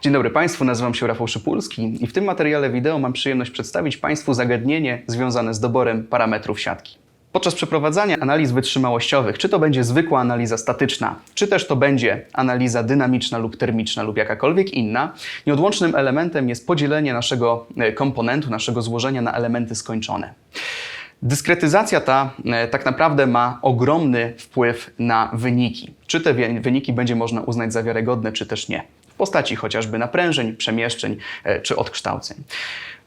Dzień dobry Państwu, nazywam się Rafał Szypulski i w tym materiale wideo mam przyjemność przedstawić Państwu zagadnienie związane z doborem parametrów siatki. Podczas przeprowadzania analiz wytrzymałościowych, czy to będzie zwykła analiza statyczna, czy też to będzie analiza dynamiczna lub termiczna lub jakakolwiek inna, nieodłącznym elementem jest podzielenie naszego e, komponentu, naszego złożenia na elementy skończone. Dyskretyzacja ta e, tak naprawdę ma ogromny wpływ na wyniki. Czy te wyniki będzie można uznać za wiarygodne, czy też nie. Postaci chociażby naprężeń, przemieszczeń e, czy odkształceń.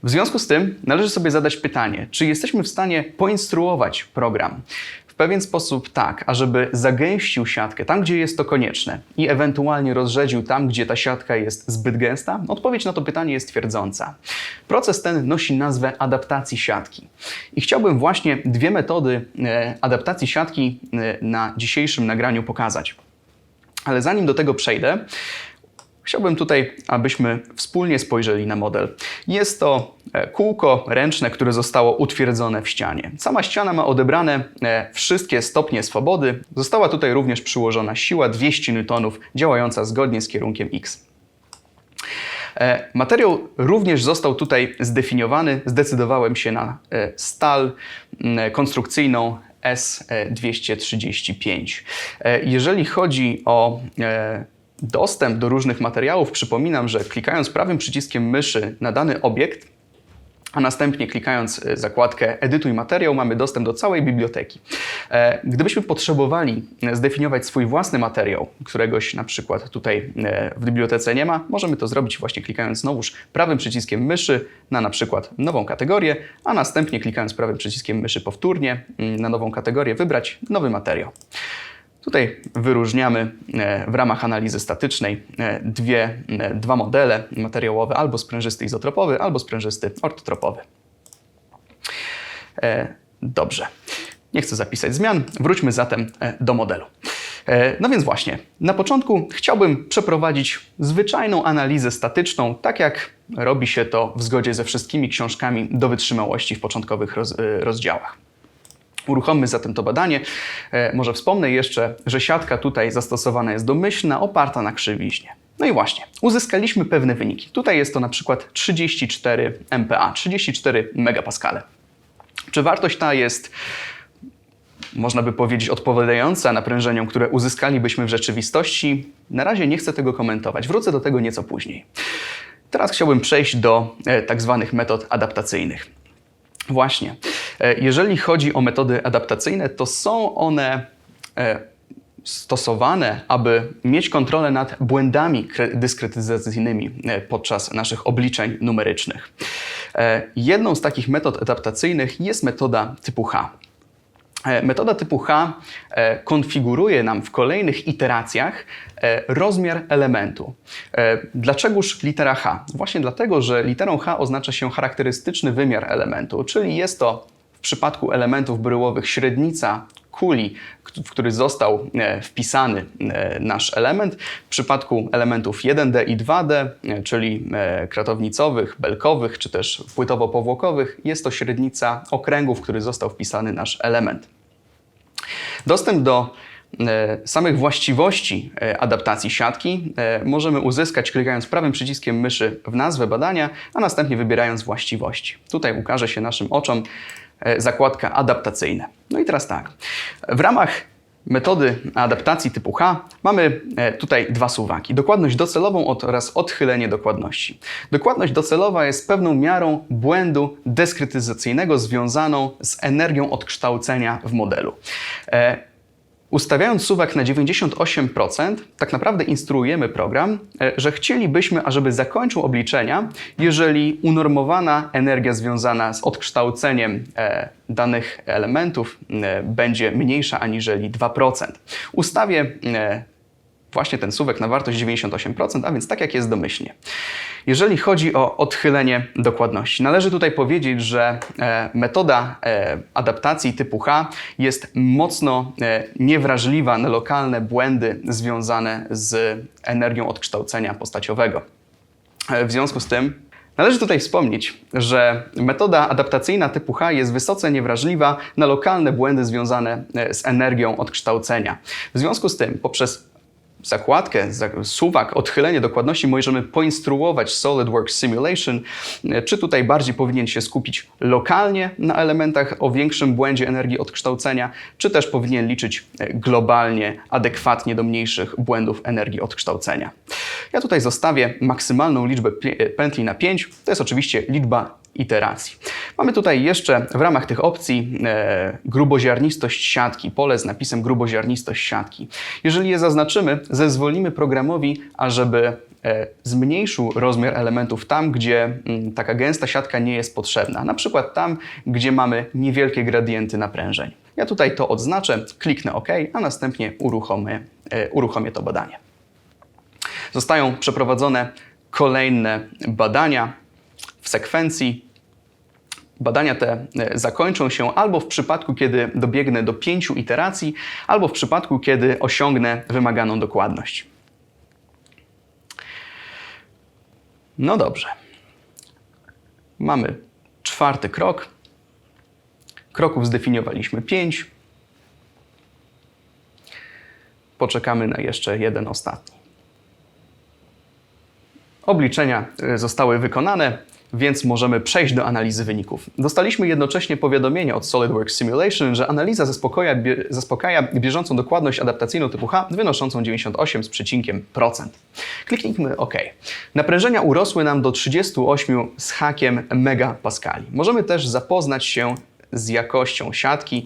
W związku z tym należy sobie zadać pytanie, czy jesteśmy w stanie poinstruować program w pewien sposób tak, ażeby zagęścił siatkę tam, gdzie jest to konieczne i ewentualnie rozrzedził tam, gdzie ta siatka jest zbyt gęsta? Odpowiedź na to pytanie jest twierdząca. Proces ten nosi nazwę adaptacji siatki. I chciałbym właśnie dwie metody e, adaptacji siatki e, na dzisiejszym nagraniu pokazać. Ale zanim do tego przejdę, Chciałbym tutaj, abyśmy wspólnie spojrzeli na model. Jest to e, kółko ręczne, które zostało utwierdzone w ścianie. Sama ściana ma odebrane e, wszystkie stopnie swobody. Została tutaj również przyłożona siła 200 N działająca zgodnie z kierunkiem X. E, Materiał również został tutaj zdefiniowany. Zdecydowałem się na stal konstrukcyjną S235. E, Jeżeli chodzi o dostęp do różnych materiałów, przypominam, że klikając prawym przyciskiem myszy na dany obiekt, a następnie klikając e, zakładkę Edytuj materiał, mamy dostęp do całej biblioteki. E, Gdybyśmy potrzebowali e, zdefiniować swój własny materiał, któregoś na przykład tutaj w bibliotece nie ma, możemy to zrobić właśnie klikając znowuż prawym przyciskiem myszy na na przykład nową kategorię, a następnie klikając prawym przyciskiem myszy powtórnie mm, na nową kategorię wybrać nowy materiał. Tutaj wyróżniamy e, w ramach analizy statycznej e, dwie, e, dwa modele materiałowe, albo sprężysty izotropowy, albo sprężysty ortotropowy. Dobrze. Nie chcę zapisać zmian. Wróćmy zatem do modelu. No więc właśnie, na początku chciałbym przeprowadzić zwyczajną analizę statyczną, tak jak robi się to w zgodzie ze wszystkimi książkami do wytrzymałości w początkowych roz, rozdziałach. Uruchommy zatem to badanie. E, Może wspomnę jeszcze, że siatka tutaj zastosowana jest domyślna, oparta na krzywiźnie. No i właśnie, uzyskaliśmy pewne wyniki. Tutaj jest to na przykład 34 MPa, 34 megapaskale. Czy wartość ta jest, można by powiedzieć, odpowiadająca naprężeniom, które uzyskalibyśmy w rzeczywistości? Na razie nie chcę tego komentować. Wrócę do tego nieco później. Teraz chciałbym przejść do e, tak zwanych metod adaptacyjnych. Właśnie. E, Jeżeli chodzi o metody adaptacyjne, to są one e, stosowane, aby mieć kontrolę nad błędami kre- dyskretyzacyjnymi e, podczas naszych obliczeń numerycznych. Jedną z takich metod adaptacyjnych jest metoda typu H. Metoda typu H konfiguruje nam w kolejnych iteracjach rozmiar elementu. Dlaczegoż litera H? Właśnie dlatego, że literą H oznacza się charakterystyczny wymiar elementu, czyli jest to przypadku elementów bryłowych średnica kuli, w który został e, wpisany e, nasz element. W przypadku elementów 1D i 2D, e, czyli kratownicowych, belkowych czy też płytowo-powłokowych, jest to średnica okręgu, w który został wpisany nasz element. Dostęp do samych właściwości adaptacji siatki możemy uzyskać klikając prawym przyciskiem myszy w nazwę badania, a następnie wybierając właściwości. Tutaj ukaże się naszym oczom zakładka adaptacyjne. No i teraz tak. W ramach metody adaptacji typu H mamy e, tutaj dwa suwaki. Dokładność docelową oraz odchylenie dokładności. Dokładność docelowa jest pewną miarą błędu dyskretyzacyjnego związaną z energią odkształcenia w modelu. Ustawiając suwak na 98%, tak naprawdę instruujemy program, e, że chcielibyśmy, ażeby zakończył obliczenia, jeżeli unormowana energia związana z odkształceniem e, danych elementów e, będzie mniejsza aniżeli 2%. Ustawię właśnie ten suwek na wartość 98%, a więc tak jak jest domyślnie. Jeżeli chodzi o odchylenie dokładności, należy tutaj powiedzieć, że e, metoda e, adaptacji typu H jest mocno e, niewrażliwa na lokalne błędy związane z energią odkształcenia postaciowego. W związku z tym należy tutaj wspomnieć, że metoda adaptacyjna typu H jest wysoce niewrażliwa na lokalne błędy związane z energią odkształcenia. W związku z tym, poprzez zakładkę, za- suwak, odchylenie dokładności możemy poinstruować SolidWorks Simulation, e, czy tutaj bardziej powinien się skupić lokalnie na elementach o większym błędzie energii odkształcenia, czy też powinien liczyć e, globalnie, adekwatnie do mniejszych błędów energii odkształcenia. Ja tutaj zostawię maksymalną liczbę e, pętli na 5, to jest oczywiście liczba iteracji. Mamy tutaj jeszcze w ramach tych opcji e, gruboziarnistość siatki, pole z napisem gruboziarnistość siatki. Jeżeli je zaznaczymy, zezwolimy programowi, ażeby e, zmniejszył rozmiar elementów tam, gdzie mm, taka gęsta siatka nie jest potrzebna. Na przykład tam, gdzie mamy niewielkie gradienty naprężeń. Ja tutaj to odznaczę, kliknę OK, a następnie uruchomię, e, uruchomię to badanie. Zostają przeprowadzone kolejne badania w sekwencji. Badania te e, zakończą się albo w przypadku, kiedy dobiegnę do pięciu iteracji, albo w przypadku, kiedy osiągnę wymaganą dokładność. No dobrze. Mamy czwarty krok. Kroków zdefiniowaliśmy pięć. Poczekamy na jeszcze jeden ostatni. Obliczenia y, zostały wykonane, więc możemy przejść do analizy wyników. Dostaliśmy jednocześnie powiadomienie od SolidWorks Simulation, że analiza zaspokaja, bie, zaspokaja bieżącą dokładność adaptacyjną typu H wynoszącą 98 z przecinkiem procent. Kliknijmy OK. Naprężenia urosły nam do 38 z hakiem megapaskali. Możemy też zapoznać się z jakością siatki,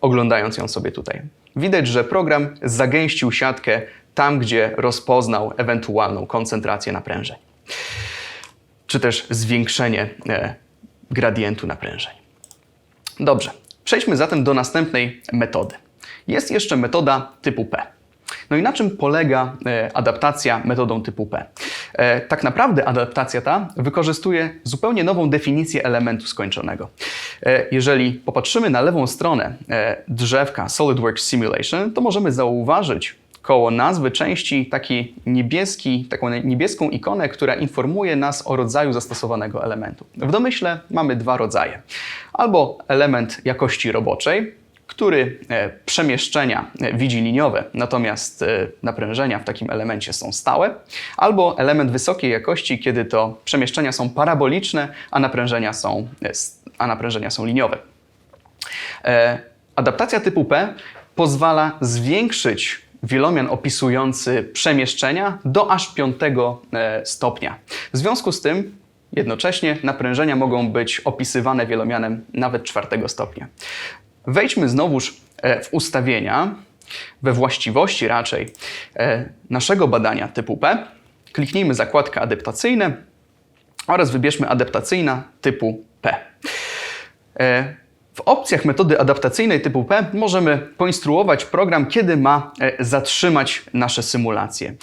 oglądając ją sobie tutaj. Widać, że program zagęścił siatkę tam, gdzie rozpoznał ewentualną koncentrację naprężeń, czy też zwiększenie e, gradientu naprężeń. Dobrze, przejdźmy zatem do następnej metody. Jest jeszcze metoda typu P. No i na czym polega e, adaptacja metodą typu P? E, tak naprawdę adaptacja ta wykorzystuje zupełnie nową definicję elementu skończonego. Jeżeli popatrzymy na lewą stronę drzewka SolidWorks Simulation, to możemy zauważyć koło nazwy części taki niebieski, taką niebieską ikonę, która informuje nas o rodzaju zastosowanego elementu. W domyśle mamy dwa rodzaje. Albo element jakości roboczej, który e, przemieszczenia e, widzi liniowe, natomiast e, naprężenia w takim elemencie są stałe, albo element wysokiej jakości, kiedy to przemieszczenia są paraboliczne, a naprężenia są, a naprężenia są liniowe. Adaptacja typu P pozwala zwiększyć wielomian opisujący przemieszczenia do aż piątego e, stopnia. W związku z tym jednocześnie naprężenia mogą być opisywane wielomianem nawet czwartego stopnia. Wejdźmy znowuż e, w ustawienia, we właściwości raczej e, naszego badania typu P. Kliknijmy zakładkę adaptacyjne oraz wybierzmy adaptacyjna typu P. W opcjach metody adaptacyjnej typu P możemy poinstruować program, kiedy ma e, zatrzymać nasze symulacje.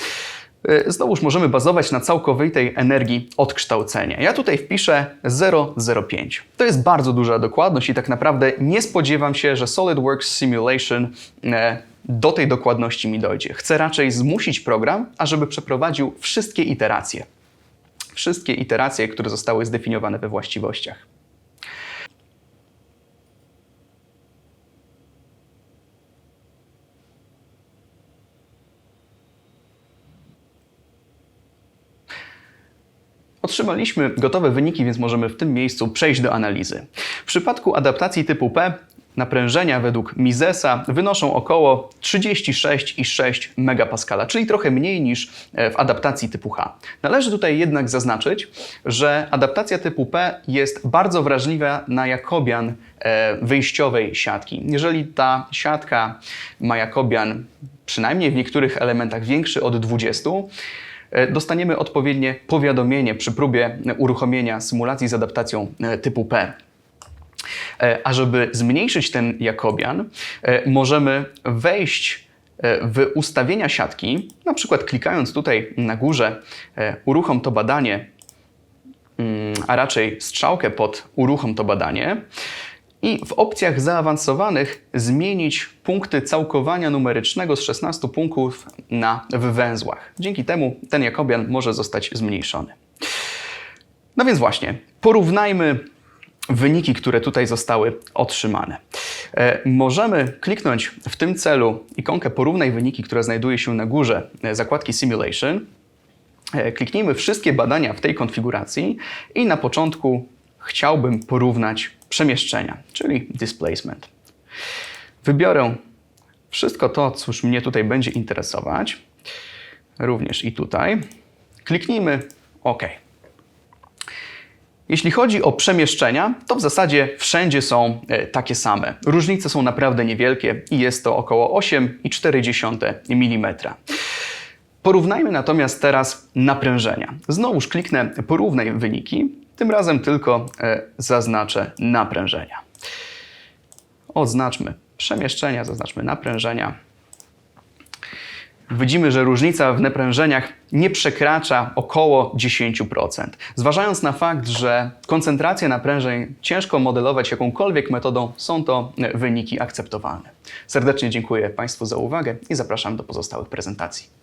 E, Znowuż możemy bazować na całkowitej energii odkształcenia. Ja tutaj wpiszę 0,05. To jest bardzo duża dokładność i tak naprawdę nie spodziewam się, że SolidWorks Simulation e, do tej dokładności mi dojdzie. Chcę raczej zmusić program, ażeby przeprowadził wszystkie iteracje. Wszystkie iteracje, które zostały zdefiniowane we właściwościach. Otrzymaliśmy gotowe wyniki, więc możemy w tym miejscu przejść do analizy. W przypadku adaptacji typu P naprężenia według Misesa wynoszą około 36,6 MPa, czyli trochę mniej niż e, w adaptacji typu H. Należy tutaj jednak zaznaczyć, że adaptacja typu P jest bardzo wrażliwa na jakobian e, wyjściowej siatki. Jeżeli ta siatka ma jakobian przynajmniej w niektórych elementach większy od 20, e, dostaniemy odpowiednie powiadomienie przy próbie uruchomienia symulacji z adaptacją e, typu P. E, A żeby zmniejszyć ten jakobian, e, możemy wejść e, w ustawienia siatki, na przykład klikając tutaj na górze e, uruchom to badanie, mm, a raczej strzałkę pod uruchom to badanie i w opcjach zaawansowanych zmienić punkty całkowania numerycznego z 16 punktów na w węzłach. Dzięki temu ten jakobian może zostać zmniejszony. No więc właśnie, porównajmy wyniki, które tutaj zostały otrzymane. E, Możemy kliknąć w tym celu ikonkę Porównaj wyniki, która znajduje się na górze e, zakładki Simulation. E, Kliknijmy wszystkie badania w tej konfiguracji i na początku chciałbym porównać przemieszczenia, czyli displacement. Wybiorę wszystko to, cóż mnie tutaj będzie interesować, również i tutaj. Kliknijmy OK. Jeśli chodzi o przemieszczenia, to w zasadzie wszędzie są e, takie same. Różnice są naprawdę niewielkie i jest to około 8,4 mm. Porównajmy natomiast teraz naprężenia. Znowuż kliknę porównaj wyniki, tym razem tylko e, zaznaczę naprężenia. Odznaczmy przemieszczenia, zaznaczmy naprężenia. Widzimy, że różnica w naprężeniach nie przekracza około 10%. Zważając na fakt, że koncentrację naprężeń ciężko modelować jakąkolwiek metodą, są to e, wyniki akceptowalne. Serdecznie dziękuję Państwu za uwagę i zapraszam do pozostałych prezentacji.